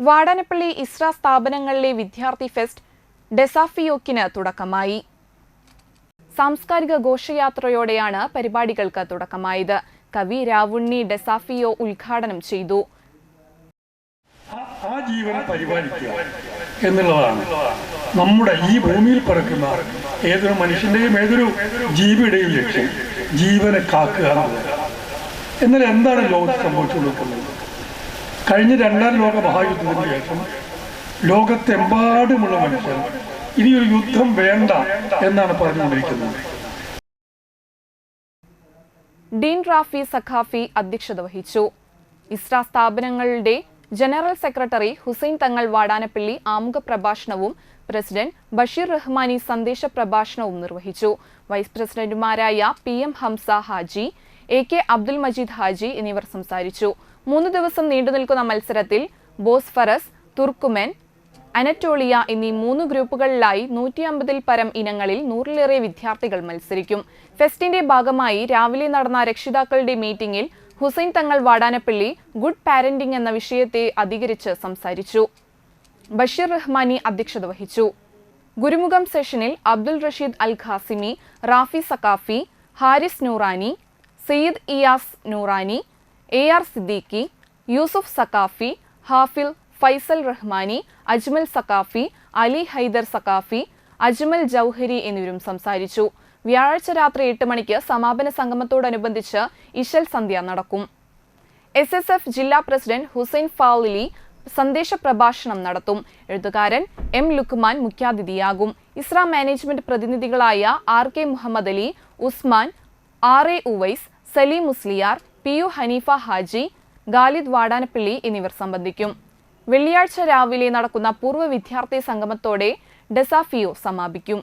വാടാനപ്പള്ളി ഇസ്ര സ്ഥാപനങ്ങളിലെ വിദ്യാർത്ഥി ഫെസ്റ്റ് ഡെസാഫിയോക്കിന് തുടക്കമായി. സാംസ്കാരിക ഘോഷയാത്രയോടെയാണ് പരിപാടികൾക്ക് തുടക്കമായത്. കവി രാവുണ്ണി ഡെസാഫിയോ ഉദ്ഘാടനം ചെയ്തു. ആ- പരിപാലിക്കുക എന്നുള്ളതാണ്. നമ്മുടെ ഈ ഭൂമിയിൽ പറക്കുന്ന ഏതൊരു മനുഷ്യന്റെയും ഏതൊരു ജീവിയുടെയും ലക്ഷ്യം ജീവനെ കാക്കുക എന്നാൽ എന്താണ് ലോകത്ത് സംഭവിച്ചുകൊണ്ടിരിക്കുന്നത്? കഴിഞ്ഞ രണ്ടാം ലോക മഹായുദ്ധത്തിന് ശേഷം ലോകത്തെമ്പാടുമുള്ള മനുഷ്യർ ഇനിയൊരു യുദ്ധം വേണ്ട എന്നാണ് പറഞ്ഞുകൊണ്ടിരിക്കുന്നത്. ഡീൻ റാഫി സഖാഫി അധ്യക്ഷത വഹിച്ചു. ഇസ്ര സ്ഥാപനങ്ങളുടെ ജനറൽ സെക്രട്ടറി ഹുസൈൻ തങ്ങൾ വാടാനപ്പള്ളി ആമുഖ പ്രഭാഷണവും പ്രസിഡന്റ് ബഷീർ റഹ്മാനി സന്ദേശ പ്രഭാഷണവും നിർവഹിച്ചു. വൈസ് പ്രസിഡന്റുമാരായ P M Hamsa Haji A K Abdul Majeed Haji എന്നിവർ സംസാരിച്ചു. മൂന്ന് ദിവസം നീണ്ടുനിൽക്കുന്ന മത്സരത്തിൽ ബോസ്ഫറസ് തുർക്കുമെൻ അനറ്റോളിയ എന്നീ മൂന്ന് ഗ്രൂപ്പുകളിലായി നൂറ്റി അമ്പതിൽ പരം ഇനങ്ങളിൽ നൂറിലേറെ വിദ്യാർത്ഥികൾ മത്സരിക്കും. ഫെസ്റ്റിന്റെ ഭാഗമായി രാവിലെ നടന്ന രക്ഷിതാക്കളുടെ മീറ്റിംഗിൽ ഹുസൈൻ തങ്ങൾ വാടാനപ്പള്ളി ഗുഡ് പാരന്റിംഗ് എന്ന വിഷയത്തെ അധികരിച്ച് സംസാരിച്ചു. ബഷീർ റഹ്മാനി അധ്യക്ഷത വഹിച്ചു. ഗുരുമുഖം സെഷനിൽ അബ്ദുൽ റഷീദ് അൽ ഖാസിമി റാഫി സക്കാഫി ഹാരിസ് നൂറാനി സയ്യിദ് ഇയാസ് നൂറാനി എ ആർ സിദ്ദീഖി യൂസുഫ് സക്കാഫി ഹാഫിൽ ഫൈസൽ റഹ്മാനി അജ്മൽ സക്കാഫി അലി ഹൈദർ സക്കാഫി അജ്മൽ ജൗഹരി എന്നിവരും സംസാരിച്ചു. വ്യാഴാഴ്ച രാത്രി എട്ട് മണിക്ക് സമാപന സംഗമത്തോടനുബന്ധിച്ച് ഇശൽ സന്ധ്യ നടക്കും. എസ് എസ് എഫ് ജില്ലാ പ്രസിഡന്റ് ഹുസൈൻ ഫാലിലി സന്ദേശ പ്രഭാഷണം നടത്തും. എഴുത്തുകാരൻ എം ലുക്മാൻ മുഖ്യാതിഥിയാകും. Isra management പ്രതിനിധികളായ R K Muhammad Ali Usman R A Uvais Saleem Musliyar P U Haneefa Haji Galid Vadanappally എന്നിവർ സംബന്ധിക്കും. വെള്ളിയാഴ്ച രാവിലെ നടക്കുന്ന പൂർവ വിദ്യാർത്ഥി സംഗമത്തോടെ ഡെസാഫിയോ സമാപിക്കും.